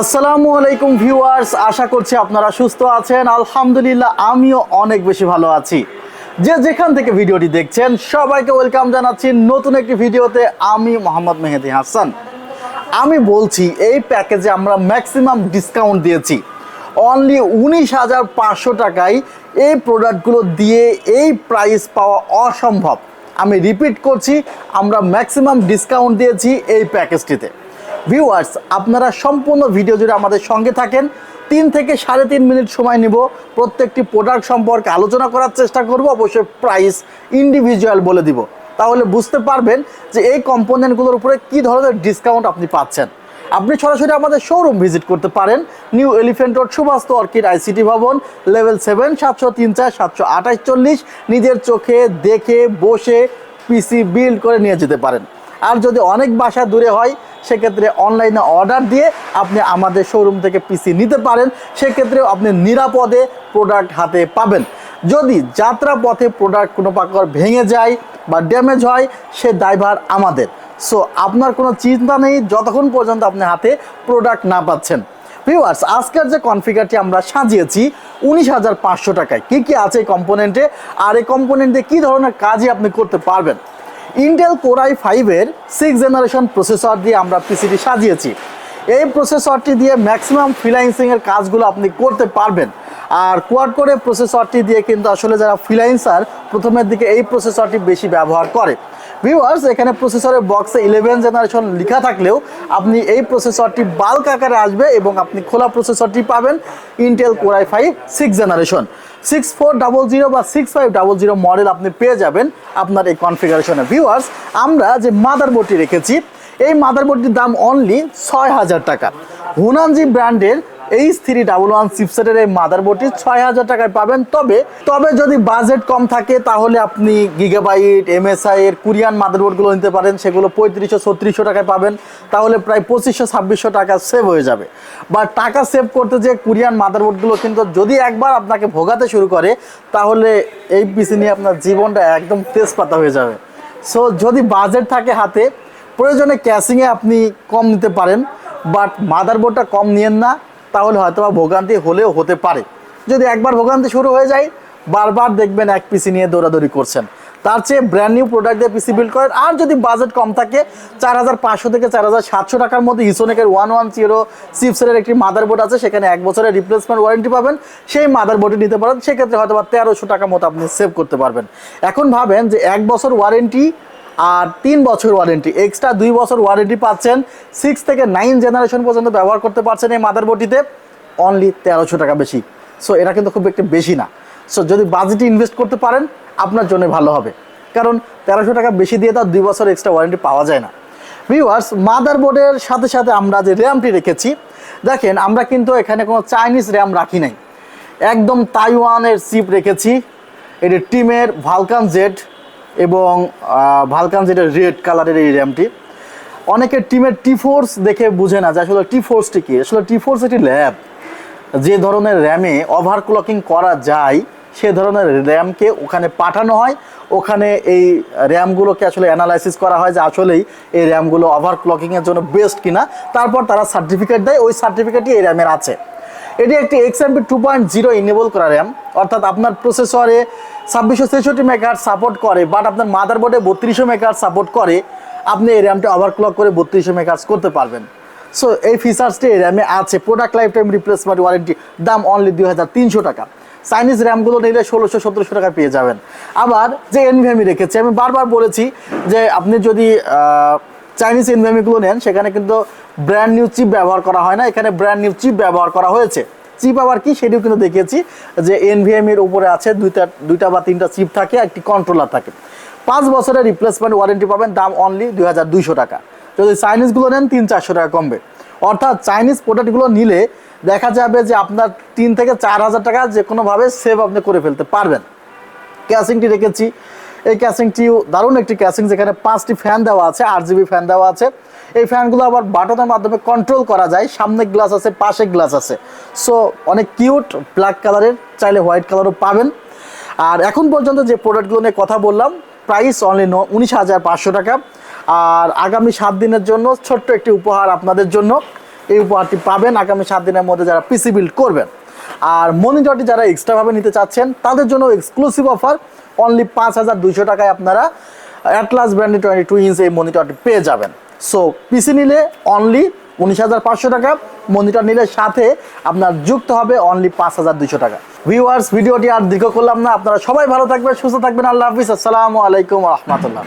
আসসালামু আলাইকুম ভিউয়ার্স, আশা করছি আপনারা সুস্থ আছেন। আলহামদুলিল্লাহ, আমিও অনেক বেশি ভালো আছি। যে যেখান থেকে ভিডিওটি দেখছেন, সবাইকে ওয়েলকাম জানাচ্ছি নতুন একটি ভিডিওতে। আমি মোহাম্মদ মেহেদি হাসান। আমি বলছি, এই প্যাকেজে আমরা ম্যাক্সিমাম ডিসকাউন্ট দিয়েছি। অনলি উনিশ হাজার পাঁচশো টাকায় এই প্রোডাক্টগুলো দিয়ে এই প্রাইস পাওয়া অসম্ভব। আমি রিপিট করছি, আমরা ম্যাক্সিমাম ডিসকাউন্ট দিয়েছি এই প্যাকেজটিতে। ভিউয়ার্স আপনারা সম্পূর্ণ ভিডিও জুড়ে আমাদের সঙ্গে থাকেন। তিন থেকে সাড়ে তিন মিনিট সময় নিব। প্রত্যেকটি প্রোডাক্ট সম্পর্কে আলোচনা করার চেষ্টা করব। অবশ্যই প্রাইস ইন্ডিভিজুয়াল বলে দিব। তাহলে বুঝতে পারবেন যে এই কম্পোনেন্টগুলোর উপরে কী ধরনের ডিসকাউন্ট আপনি পাচ্ছেন। আপনি সরাসরি আমাদের শোরুম ভিজিট করতে পারেন। New elephant road Subhastu orchid ICT ভবন লেভেল সেভেন সাতশো তিন চার, সাতশো আঠাশ চল্লিশ। নিজের চোখে দেখে, বসে পিসি বিল্ড করে নিয়ে যেতে পারেন। আর যদি অনেক বাসা দূরে হয় সেক্ষেত্রে অনলাইনে অর্ডার দিয়ে আপনি আমাদের শোরুম থেকে পিসি নিতে পারেন। সেক্ষেত্রেও আপনি নিরাপদে প্রোডাক্ট হাতে পাবেন। যদি যাত্রা পথে প্রোডাক্ট কোনো প্রকার ভেঙে যায় বা ড্যামেজ হয়, সে ড্রাইভার আমাদের। সো আপনার কোনো চিন্তা নেই, যতক্ষণ পর্যন্ত আপনি হাতে প্রোডাক্ট না পাচ্ছেন। ভিউয়ার্স আজকের যে কনফিগারটি আমরা সাজিয়েছি, উনিশ হাজার পাঁচশো টাকায়। কী কী আছে এই কম্পোনেন্টে আর এই কম্পোনেন্টে কী ধরনের কাজই আপনি করতে পারবেন? ইন্টেল কোরাই ফাইভের সিক্স জেনারেশন প্রসেসর দিয়ে আমরা পিসিটি সাজিয়েছি। এই প্রসেসরটি দিয়ে ম্যাক্সিমাম ফ্রিলান্সিংয়ের কাজগুলো আপনি করতে পারবেন। আর কোয়াড করে প্রসেসরটি দিয়ে কিন্তু আসলে যারা ফ্রিলান্সার প্রথমের দিকে এই প্রসেসরটি বেশি ব্যবহার করে। ভিউয়ার্স এখানে প্রসেসরের বক্সে ইলেভেন জেনারেশন লেখা থাকলেও আপনি এই প্রসেসরটি বাল্ক আকারে আসবে এবং আপনি খোলা প্রসেসরটি পাবেন Intel core i five six generation six four double zero বা six five double zero model আপনি পেয়ে যাবেন আপনার এই কনফিগারেশনে ভিউয়ার্স আমরা যে মাদারবোর্ডটি রেখেছি, এই মাদারবোর্ডটির দাম অনলি ছয় হাজার টাকা। হুনানজি ব্র্যান্ডের এইচ থ্রি ডাবল ওয়ান চিপসেটের এই মাদারবোর্ডটি ছয় হাজার টাকায় পাবেন। তবে তবে যদি বাজেট কম থাকে, তাহলে আপনি গিগাবাইট এমএসআই এর কুরিয়ান মাদারবোর্ডগুলো নিতে পারেন। সেগুলো পঁয়ত্রিশশো, ছত্রিশশো টাকায় পাবেন। তাহলে প্রায় পঁচিশশো, ছাব্বিশশো টাকা সেভ হয়ে যাবে। বা টাকা সেভ করতে যে কুরিয়ান মাদারবোর্ডগুলো কিন্তু যদি একবার আপনাকে ভোগাতে শুরু করে, তাহলে এই পিসি নিয়ে আপনার জীবনটা একদম তেজপাতা হয়ে যাবে। সো যদি বাজেট থাকে হাতে, প্রয়োজনে ক্যাশিংয়ে আপনি কম নিতে পারেন। বাট মাদারবোর্ডটা কম নিয়েন না। তাহলে হয়তো বা ভোগান্তি হলেও হতে পারে। যদি একবার ভোগান্তি শুরু হয়ে যায়, বারবার দেখবেন এক পিসি নিয়ে দৌড়াদৌড়ি করছেন। তার চেয়ে ব্র্যান্ড নিউ প্রোডাক্ট দিয়ে পিসি বিল্ড করেন। আর যদি বাজেট কম থাকে, চার হাজার পাঁচশো থেকে চার হাজার সাতশো টাকার মধ্যে হিসোনেকের ওয়ান ওয়ান জিরো চিপসের একটি মাদারবোর্ড আছে। সেখানে এক বছরের রিপ্লেসমেন্ট ওয়ারেন্টি পাবেন। সেই মাদার মাদারবোর্ডটি নিতে পারেন। সেক্ষেত্রে হয়তো বা তেরোশো টাকা মতো আপনি সেভ করতে পারবেন। এখন ভাবেন যে এক বছর ওয়ারেন্টি আর তিন বছর ওয়ারেন্টি এক্সট্রা দুই বছর ওয়ারেন্টি পাচ্ছেন। সিক্স থেকে নাইন জেনারেশন পর্যন্ত ব্যবহার করতে পারছেন এই মাদার মাদারবোর্ডটিতে অনলি তেরোশো টাকা বেশি। সো এটা কিন্তু খুব একটু বেশি না। সো যদি বাজেটে ইনভেস্ট করতে পারেন, আপনার জন্য ভালো হবে। কারণ তেরোশো টাকা বেশি দিয়ে তার দুই বছর এক্সট্রা ওয়ারেন্টি পাওয়া যায় না। ভিউয়ার্স মাদারবোর্ডের সাথে সাথে আমরা যে র্যামটি রেখেছি, দেখেন, আমরা কিন্তু এখানে কোনো চাইনিজ র্যাম রাখি নাই। একদম তাইওয়ানের চিপ রেখেছি। এটি টিমের ভালকান জেড এবং ভালকান জেডের রেড কালারের এই র্যামটি অনেকে টিমের টি ফোর্স দেখে বুঝে না যে আসলে টি ফোর্সটি কি? আসলে টি ফোর্স একটি ল্যাব যে ধরনের র্যামে ওভারক্লকিং করা যায়, সে ধরনের র্যামকে ওখানে পাঠানো হয়। ওখানে এই র্যামগুলোকে আসলে অ্যানালাইসিস করা হয় যে আসলেই এই র্যামগুলো ওভারক্লকিংয়ের জন্য বেস্ট কিনা। তারপর তারা সার্টিফিকেট দেয়। ওই সার্টিফিকেটই এই র্যামের আছে। এটি একটি XMP two point zero enable করা র্যাম অর্থাৎ আপনার প্রসেসরে ছাব্বিশশো ছেষট্টি মেগাহার্ট সাপোর্ট করে বাট আপনার মাদারবোর্ডে বত্রিশশো মেগাহার্ট সাপোর্ট করে, আপনি এই র্যামটা ওভারক্লক করে বত্রিশশো মেগাহার্টস করতে পারবেন। সো এই ফিচার্সটি এই র্যামে আছে। Product lifetime replacement warranty দাম অনলি দুই হাজার তিনশো টাকা। চাইনিজ র্যামগুলো নিলে ষোলোশো, সতেরোশো টাকা পেয়ে যাবেন। আবার যে এনভিএমি রেখেছি, আমি বারবার বলেছি যে আপনি যদি চাইনিজ এনভিএমিগুলো নেন, সেখানে কিন্তু ব্র্যান্ড নিউ চিপ ব্যবহার করা হয় না। এখানে ব্র্যান্ড নিউ চিপ ব্যবহার করা হয়েছে। চিপ আবার কি সেটিও কিন্তু দেখিয়েছি, যে এনভিএম এর উপরে আছে দুইটা দুইটা বা তিনটা চিপ থাকে একটি কন্ট্রোলার থাকে। পাঁচ বছরের রিপ্লেসমেন্ট ওয়ারেন্টি পাবেন, দাম অনলি দুই হাজার দুইশো টাকা। যদি চাইনিজগুলো নেন, তিন চারশো টাকা কমবে। অর্থাৎ চাইনিজ প্রোডাক্টগুলো নিলে দেখা যাবে যে আপনার তিন থেকে চার হাজার টাকা যে কোনোভাবে সেভ আপনি করে ফেলতে পারবেন। ক্যাসিংটি রেখেছি। এই ক্যাসিংটিও দারুণ একটি ক্যাসিং যেখানে পাঁচটি ফ্যান দেওয়া আছে, আট জিবি ফ্যান দেওয়া আছে। এই ফ্যানগুলো আবার বাটনের মাধ্যমে কন্ট্রোল করা যায়, সামনে গ্লাস আছে, পাশে গ্লাস আছে। সো অনেক কিউট ব্ল্যাক কালারের চাইলে হোয়াইট কালারও পাবেন। আর এখন পর্যন্ত যে প্রোডাক্টগুলো নিয়ে কথা বললাম প্রাইস অনলি ন, উনিশ হাজার পাঁচশো টাকা। আর আগামী সাত দিনের জন্য ছোট্ট একটি উপহার আপনাদের জন্য। এই উপহারটি পাবেন আগামী সাত দিনের মধ্যে যারা পিসি বিল্ড করবেন। আর মনিটরটি যারা এক্সট্রাভাবে নিতে চাচ্ছেন, তাদের জন্য এক্সক্লুসিভ অফার অনলি পাঁচ হাজার দুইশো টাকায় আপনারা অ্যাটলাস ব্র্যান্ডের টোয়েন্টি টু ইঞ্চ এই মনিটরটি পেয়ে যাবেন। সো পিসি নিলে অনলি উনিশ হাজার পাঁচশো টাকা মনিটর নিলে সাথে আপনার যুক্ত হবে অনলি পাঁচ হাজার দুইশো টাকা। ভিউয়ার্স ভিডিওটি আর দীর্ঘ করলাম না, আপনারা সবাই ভালো থাকবেন, সুস্থ থাকবেন, আল্লাহ হাফিজ, আসসালামু আলাইকুম রহমতুল্লাহ।